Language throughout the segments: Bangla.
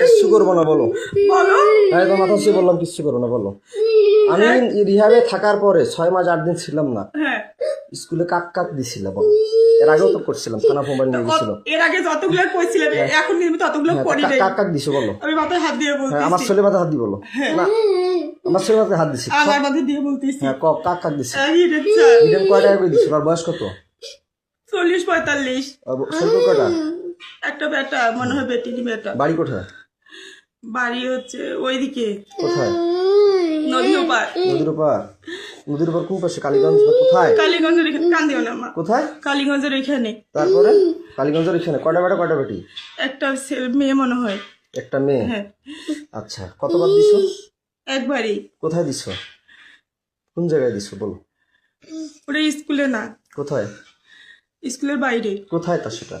কিচ্ছু করব না বলো। বলো। হ্যাঁ তোমার মাথা ছুঁয়ে বললাম কিচ্ছু করো না বলো। আমি রিহাবে থাকার পরে ছয় মাস আট দিন ছিলাম না। হ্যাঁ। স্কুলে কাক কাক দিছিল বলো। এর আগেও তো করছিলাম থানা মোবাইল নিয়ে গেছিল। এর আগে যতগুলো কইছিলাম এখন কিন্তু ততগুলো হ্যাঁ, করি নাই কাক কাক দিছো বলো। আমি মাথায় হাত দিয়ে হ্যাঁ আমার ছেলে হাত বলো। না আমার ছেলে মাথায় হাত দিছি। আমার মাথায় দিয়ে বলতেছি। হ্যাঁ ক- কাক কাক দিছি। এই রে স্যার, কয় টাকা করে দিছো আর বয়স কত? একটা বেটা মনে হয় বেটিনি বেটা বাড়ি কোথায়? বাড়ি হচ্ছে ওইদিকে। কোথায়? নদী ওপার। নদীর ওপার? নদীর ওপার কোন পাশে? কালীগঞ্জ কোথায়? কালীগঞ্জের এখানে কান্দিও না মা। কোথায়? কালীগঞ্জের এখানে। তারপরে? কালীগঞ্জের এখানে। কয়টা বেটা কয়টা বেটি? একটা ছেলে- মেয়ে মনে হয়। একটা মেয়ে? হ্যাঁ। আচ্ছা কতবার দিছো? একবারই। কোথায় দিছো? কোন জায়গায় দিছো বলো। ওটা স্কুলে না। কোথায়? স্কুলের বাইরে। কোথায় তা সেটা?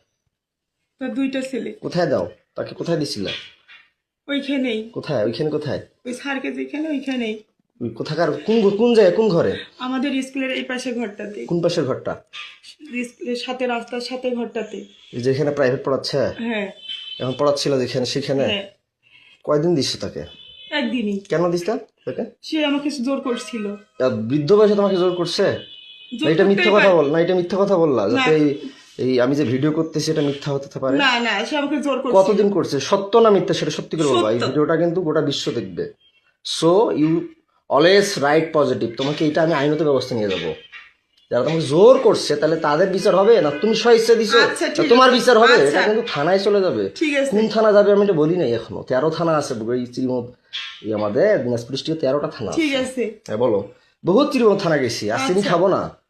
তার দুইটা ছেলে। কোথায় দাও? তাকে কোথায় দিছিলে? ওইখানেই। কোথায়? ওইখানে কোথায়? ওই স্যারকে যেখানে ওইখানেই। ওই কোথাকার? কোন ঘ- কোন জায়গায়? কোন ঘরে? আমাদের স্কুলের এই পাশে ঘরটাতে। কোন পাশের ঘরটা? স্কুলের সাথে রাস্তার সাথে ঘরটাতে। এই যেখানে প্রাইভেট পড়াচ্ছে? হ্যাঁ। এখন পড়াচ্ছিল যেখানে সেখানে? হ্যাঁ। কয়দিন দিচ্ছে তাকে? একদিনই। কেন দিস তাকে? সে আমাকে জোর করছিল। তা বৃদ্ধ বয়সে তোমাকে জোর করছে? জোর এটা মিথ্যা কথা পারে। বল না এটা মিথ্যা কথা বললা যাতে এই এই আমি যে ভিডিও করতেছি এটা মিথ্যা হতে পারে। না না সে আমাকে জোর করছিল কতদিন করছে? সত্য না মিথ্যা সেটা সত্যি করে বলবা। এই ভিডিওটা কিন্তু গোটা বিশ্ব দেখবে। So you always write positive তোমাকে এটা আমি আইনত ব্যবস্থা নিয়ে যাব। যারা তোমাকে জোর করছে তাহলে তাদের বিচার হবে? না তুমি স্বইচ্ছা দিছো আচ্ছা, তোমার বিচার হবে? আচ্ছা। এটা কিন্তু থানায় চলে যাবে। কোন থানা যাবে আমি এটা বলি নাই এখনও। তেরো থানা আছে এই শ্রীমদ এই আমাদের দিনাজপুর ডিস্ট্রিক্টে তেরোটা থানা আছে। ঠিক আছে। হ্যাঁ বলো। বহুত শ্রীমদ থানা গেছি। আর চিনি খাব না।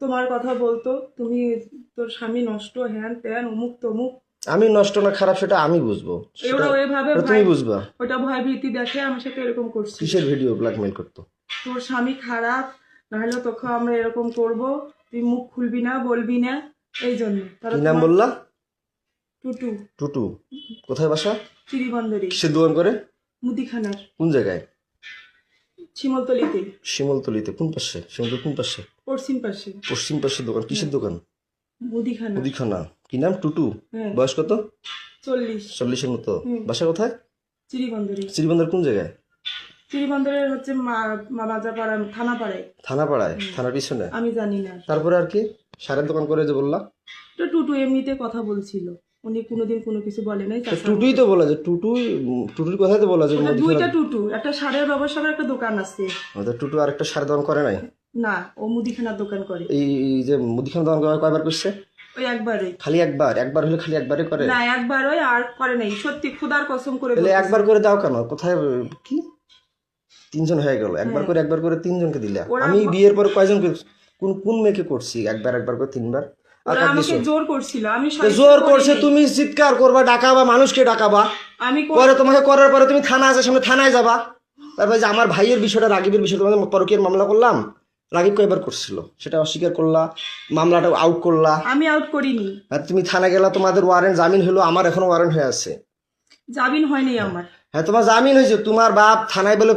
তোমার কথা বলতো তুমি তোর স্বামী নষ্ট হ্যান ত্যান অমুক তমুক। আমি নষ্ট না খারাপ সেটা আমি বুঝব। ওইভাবে তুমি বুঝবা। ওটা ভয় ভীতি দেখে আমি সাথে এরকম করছি কিসের ভিডিও ব্ল্যাকমেল করতো? তোর স্বামী খারাপ নাহলে তোকে আমরা এরকম করব তুই মুখ খুলবি না বলবি না এই জন্য। কি নাম বললা? টুটু। টুটু। কোথায় বাসা? চিরিবন্দরি কিসের দোকান করে? মুদিখানার। কোন জায়গায়? শিমলতলিতে। শিমলতলিতে কোন পাশে? শিমলতলি কোন পাশে? পশ্চিম পাশে। পশ্চিম পাশের দোকান কিসের দোকান? মুদিখানা। মুদিখানা। কি নাম টুটু? হ্যাঁ। বয়স কত? চল্লিশ। চল্লিশের মতো। বাসা কোথায়? চিরিবন্দরি। শ্রীবন্দর কোন জায়গায়? চিরিবন্দরের হচ্ছে মামাজাপাড়া থানা পাড়ায় থানা পাড়ায় থানার পিছনে? আমি জানি না। তারপরে আর কি? সারের দোকান করে যে বললা। তো টুটু এমনিতে কথা বলছিল। উনি কোনোদিন কোনো কিছু বলে নাই টুটুই তো বলা যে টুটু টুটুর কথাই তো বলা যে ওটা দুইটা টুটু। একটা সারের ব্যবসার একটা দোকান আছে। আমাদের আর একটা সারের দোকান করে নাই? না ও মুদিখানার দোকান করে। এই যে মুদিখানা দোকান কয়বার করছে? ওই একবারই। খালি একবার? একবার হলে খালি একবারই করে? না একবার ওই আর করে নাই। সত্যি খুদার কসম করে তাহলে একবার করে দাও কেন? কোথায় কি? তিনজন হয়ে গেল। একবার করে একবার করে তিনজনকে দিলে। হ্যাঁ। আমি বিয়ের পর কয়জন কোন কোন মেয়েকে করছি? একবার একবার করে তিনবার? আমাকে জোর করছিল। আমি জোর করছে তুমি চিৎকার করবা ডাকাবা মানুষকে ডাকাবা। আমি পরে তোমাকে করার পরে তুমি থানা আছে সামনে থানায় যাবা। তারপরে যে আমার ভাইয়ের বিষয়টা রাগিবের বিষয় তোমাদের পরকীয়ার মামলা করলাম। রাগিব কয়বার করছিল? সেটা অস্বীকার করলা মামলাটা আউট করলা। আমি আউট করিনি। আর তুমি থানা গেলা তোমাদের ওয়ারেন্ট জামিন হলো আমার এখনও ওয়ারেন্ট হয়ে আছে। জামিন হয়নি আমার। হ্যাঁ তোমার জামিন হয়েছে তোমার বাপ থানায় বলে